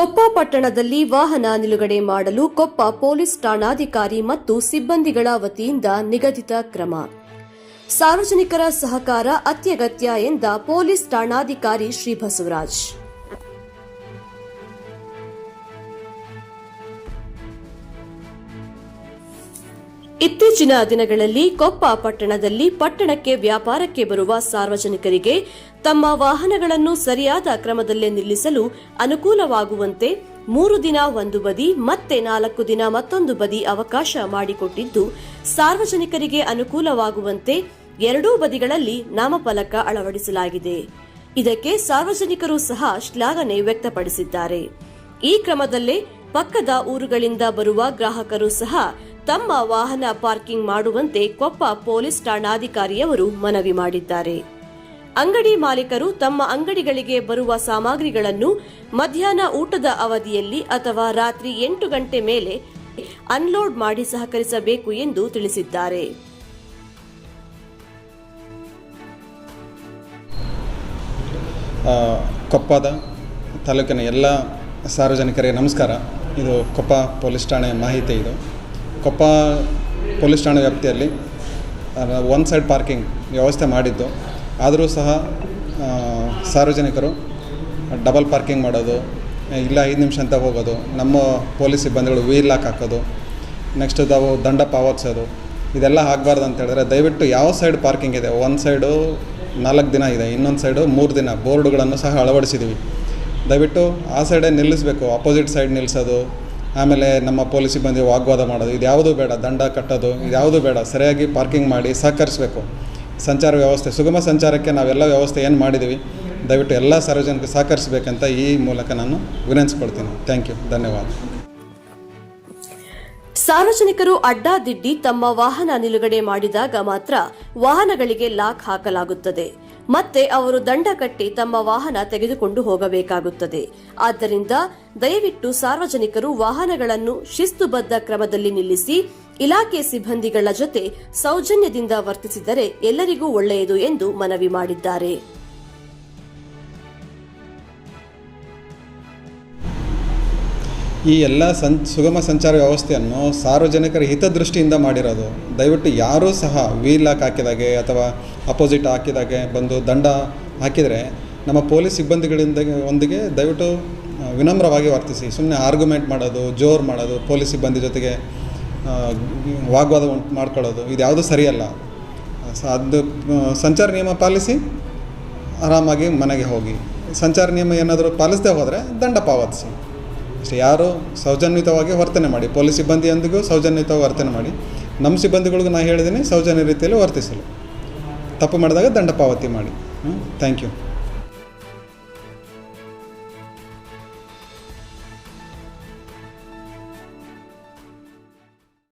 ಕೊಪ್ಪ ಪಟ್ಟಣದಲ್ಲಿ ವಾಹನ ನಿಲುಗಡೆ ಮಾಡಲು ಕೊಪ್ಪ ಪೊಲೀಸ್ ಠಾಣಾಧಿಕಾರಿ ಮತ್ತು ಸಿಬ್ಬಂದಿಗಳ ವತಿಯಿಂದ ನಿಗದಿತ ಕ್ರಮ. ಸಾರ್ವಜನಿಕರ ಸಹಕಾರ ಅತ್ಯಗತ್ಯ ಎಂದ ಪೊಲೀಸ್ ಠಾಣಾಧಿಕಾರಿ ಶ್ರೀ ಬಸವರಾಜ್ ಇತ್ತೀಚಿನ ದಿನಗಳಲ್ಲಿ ಕೊಪ್ಪ ಪಟ್ಟಣದಲ್ಲಿ ಪಟ್ಟಣಕ್ಕೆ ವ್ಯಾಪಾರಕ್ಕೆ ಬರುವ ಸಾರ್ವಜನಿಕರಿಗೆ ತಮ್ಮ ವಾಹನಗಳನ್ನು ಸರಿಯಾದ ಕ್ರಮದಲ್ಲೇ ನಿಲ್ಲಿಸಲು ಅನುಕೂಲವಾಗುವಂತೆ ಮೂರು ದಿನ ಒಂದು ಬದಿ, ಮತ್ತೆ ನಾಲ್ಕು ದಿನ ಮತ್ತೊಂದು ಬದಿ ಅವಕಾಶ ಮಾಡಿಕೊಟ್ಟಿದ್ದು, ಸಾರ್ವಜನಿಕರಿಗೆ ಅನುಕೂಲವಾಗುವಂತೆ ಎರಡೂ ಬದಿಗಳಲ್ಲಿ ನಾಮಫಲಕ ಅಳವಡಿಸಲಾಗಿದೆ. ಇದಕ್ಕೆ ಸಾರ್ವಜನಿಕರು ಸಹ ಶ್ಲಾಘನೆ ವ್ಯಕ್ತಪಡಿಸಿದ್ದಾರೆ. ಈ ಕ್ರಮದಲ್ಲೇ ಪಕ್ಕದ ಊರುಗಳಿಂದ ಬರುವ ಗ್ರಾಹಕರು ಸಹ ತಮ್ಮ ವಾಹನ ಪಾರ್ಕಿಂಗ್ ಮಾಡುವಂತೆ ಕೊಪ್ಪ ಪೊಲೀಸ್ ಠಾಣಾಧಿಕಾರಿಯವರು ಮನವಿ ಮಾಡಿದ್ದಾರೆ. ಅಂಗಡಿ ಮಾಲೀಕರು ತಮ್ಮ ಅಂಗಡಿಗಳಿಗೆ ಬರುವ ಸಾಮಗ್ರಿಗಳನ್ನು ಮಧ್ಯಾಹ್ನ ಊಟದ ಅವಧಿಯಲ್ಲಿ ಅಥವಾ ರಾತ್ರಿ ಎಂಟು ಗಂಟೆ ಮೇಲೆ ಅನ್ಲೋಡ್ ಮಾಡಿ ಸಹಕರಿಸಬೇಕು ಎಂದು ತಿಳಿಸಿದ್ದಾರೆ. ಕೊಪ್ಪದ ತಾಲೂಕಿನ ಎಲ್ಲ ಸಾರ್ವಜನಿಕರಿಗೆ ನಮಸ್ಕಾರ. ಇದು ಕೊಪ್ಪ ಪೊಲೀಸ್ ಠಾಣೆ ಮಾಹಿತಿ ಇದು. ಕೊಪ್ಪ ಪೊಲೀಸ್ ಠಾಣೆ ವ್ಯಾಪ್ತಿಯಲ್ಲಿ ಒನ್ ಸೈಡ್ ಪಾರ್ಕಿಂಗ್ ವ್ಯವಸ್ಥೆ ಮಾಡಿದ್ದು. ಆದರೂ ಸಹ ಸಾರ್ವಜನಿಕರು ಡಬಲ್ ಪಾರ್ಕಿಂಗ್ ಮಾಡೋದು ಇಲ್ಲ ಐದು ನಿಮಿಷ ಅಂತ ಹೋಗೋದು, ನಮ್ಮ ಪೊಲೀಸ್ ಸಿಬ್ಬಂದಿಗಳು ವೀಲ್ ಲಾಕ್ ಹಾಕೋದು ನೆಕ್ಸ್ಟ್ ತಾವು ದಂಡ ಪಾವತಿಸೋದು, ಇದೆಲ್ಲ ಆಗಬಾರ್ದು ಅಂತ ಹೇಳಿದ್ರೆ ದಯವಿಟ್ಟು ಯಾವ ಸೈಡ್ ಪಾರ್ಕಿಂಗ್ ಇದೆ? ಒಂದು ಸೈಡು ನಾಲ್ಕು ದಿನ ಇದೆ, ಇನ್ನೊಂದು ಸೈಡು ಮೂರು ದಿನ ಬೋರ್ಡುಗಳನ್ನು ಸಹ ಅಳವಡಿಸಿದ್ದೀವಿ ದಯವಿಟ್ಟು ಆ ಸೈಡೇ ನಿಲ್ಲಿಸಬೇಕು ಅಪೋಸಿಟ್ ಸೈಡ್ ನಿಲ್ಲಿಸೋದು ಆಮೇಲೆ ನಮ್ಮ ಪೊಲೀಸ್ ಸಿಬ್ಬಂದಿ ವಾಗ್ವಾದ ಮಾಡೋದು, ಇದು ಯಾವುದೂ ಬೇಡ, ದಂಡ ಕಟ್ಟೋದು, ಇದು ಯಾವುದೂ ಬೇಡ, ಸರಿಯಾಗಿ ಪಾರ್ಕಿಂಗ್ ಮಾಡಿ ಸಹಕರಿಸಬೇಕು. ಸಂಚಾರ ವ್ಯವಸ್ಥೆ, ಸುಗಮ ಸಂಚಾರಕ್ಕೆ ನಾವೆಲ್ಲ ವ್ಯವಸ್ಥೆ ಏನು ಮಾಡಿದ್ದೀವಿ ದಯವಿಟ್ಟು ಎಲ್ಲ ಸಾರ್ವಜನಿಕರು ಸಹಕರಿಸಬೇಕಂತ ಈ ಮೂಲಕ ನಾನು ವಿನಂತಿಸ್ಕೊಳ್ತೀನಿ. ಥ್ಯಾಂಕ್ ಯು ಧನ್ಯವಾದ. ಸಾರ್ವಜನಿಕರು ಅಡ್ಡಾದಿಡ್ಡಿ ತಮ್ಮ ವಾಹನ ನಿಲುಗಡೆ ಮಾಡಿದಾಗ ಮಾತ್ರ ವಾಹನಗಳಿಗೆ ಲಾಕ್ ಹಾಕಲಾಗುತ್ತದೆ. ಮತ್ತೆ ಅವರು ದಂಡ ಕಟ್ಟಿ ತಮ್ಮ ವಾಹನ ತೆಗೆದುಕೊಂಡು ಹೋಗಬೇಕಾಗುತ್ತದೆ. ಆದ್ದರಿಂದ ದಯವಿಟ್ಟು ಸಾರ್ವಜನಿಕರು ವಾಹನಗಳನ್ನು ಶಿಸ್ತುಬದ್ಧ ಕ್ರಮದಲ್ಲಿ ನಿಲ್ಲಿಸಿ, ಇಲಾಖೆ ಸಿಬ್ಬಂದಿಗಳ ಜೊತೆ ಸೌಜನ್ಯದಿಂದ ವರ್ತಿಸಿದರೆ ಎಲ್ಲರಿಗೂ ಒಳ್ಳೆಯದು ಎಂದು ಮನವಿ ಮಾಡಿದ್ದಾರೆ. ಈ ಎಲ್ಲ ಸಂ, ಸುಗಮ ಸಂಚಾರ ವ್ಯವಸ್ಥೆಯನ್ನು ಸಾರ್ವಜನಿಕರ ಹಿತದೃಷ್ಟಿಯಿಂದ ಮಾಡಿರೋದು. ದಯವಿಟ್ಟು ಯಾರೂ ಸಹ ವೀಲ್ ಲಾಕ್ ಹಾಕಿದಾಗೆ ಅಥವಾ ಅಪೋಸಿಟ್ ಹಾಕಿದಾಗೆ ಬಂದು ದಂಡ ಹಾಕಿದರೆ ನಮ್ಮ ಪೊಲೀಸ್ ಸಿಬ್ಬಂದಿಗಳಿಂದ ಒಂದಿಗೆ ದಯವಿಟ್ಟು ವಿನಮ್ರವಾಗಿ ವರ್ತಿಸಿ. ಸುಮ್ಮನೆ ಆರ್ಗ್ಯುಮೆಂಟ್ ಮಾಡೋದು, ಜೋರು ಮಾಡೋದು, ಪೊಲೀಸ್ ಸಿಬ್ಬಂದಿ ಜೊತೆಗೆ ವಾಗ್ವಾದ ಉಂಟು ಮಾಡ್ಕೊಳ್ಳೋದು. ಇದು ಯಾವುದೂ ಸರಿಯಲ್ಲ. ಅದು ಸಂಚಾರ ನಿಯಮ ಪಾಲಿಸಿ, ಆರಾಮಾಗಿ ಮನೆಗೆ ಹೋಗಿ. ಸಂಚಾರ ನಿಯಮ ಏನಾದರೂ ಪಾಲಿಸದೆ ಹೋದರೆ ದಂಡ ಪಾವತಿಸಿ. ಅಷ್ಟೇ, ಯಾರು ಸೌಜನ್ಯಯುತವಾಗಿ ವರ್ತನೆ ಮಾಡಿ, ಪೊಲೀಸ್ ಸಿಬ್ಬಂದಿಯೊಂದಿಗೂ ಸೌಜನ್ಯುತವಾಗಿ ವರ್ತನೆ ಮಾಡಿ, ನಮ್ಮ ಸಿಬ್ಬಂದಿಗಳಿಗೂ ನಾನು ಹೇಳಿದ್ದೀನಿ ಸೌಜನ್ಯ ರೀತಿಯಲ್ಲಿ ವರ್ತಿಸಲು. ತಪ್ಪು ಮಾಡಿದಾಗ ದಂಡ ಪಾವತಿ ಮಾಡಿ ಥ್ಯಾಂಕ್ ಯು